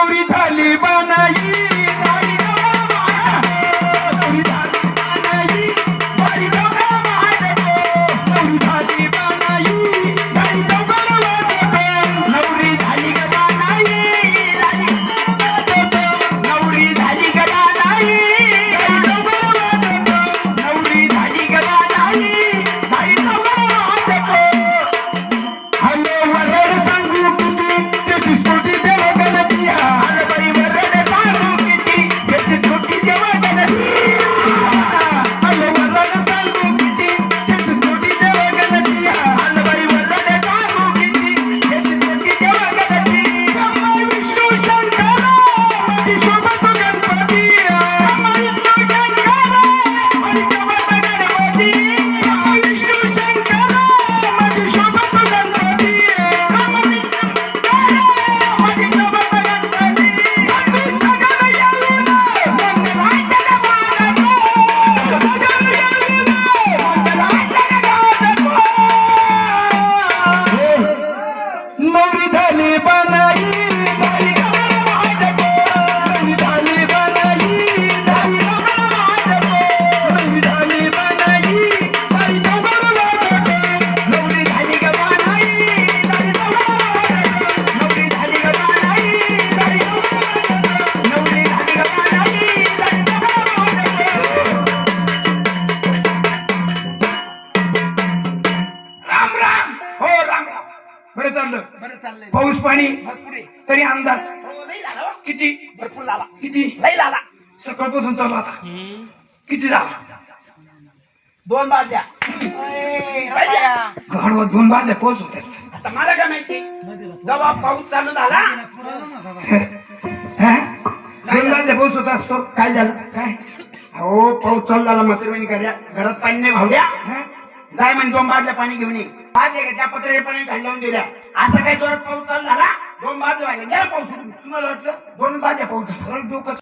गौरी झाली बनाई. पाणी भरपूर आहे. तरी अंदाज. हो, लई झाला हो. किती? भरपूर झाला. किती? लई झाला. सकाळपासून चालू आता. किती झाला? दोन बाजल्या. अय, राजा. दोन बाजल्या पोहोचवत असतात आता मला काय माहिती? जेव्हा पाऊस चालू झाला दोन बाजल्या पोहोचवत असतो. काय झालं? काय? हो पाऊस चालू झाला म्हातारवणी कार्या घरात पाणी नाही भावड्या. हं? जाय म्हणजे दोन बाजल्या पाणी घेऊन ये. बाजल्या का त्या पत्र्याच्या पाणी लावून दिल्या. असं काही जोरात पाऊस चालू झाला दोन बाजल्या गेला पाऊस. तुम्हाला वाटलं? दोन बाजल्या पाऊस झाला डोकं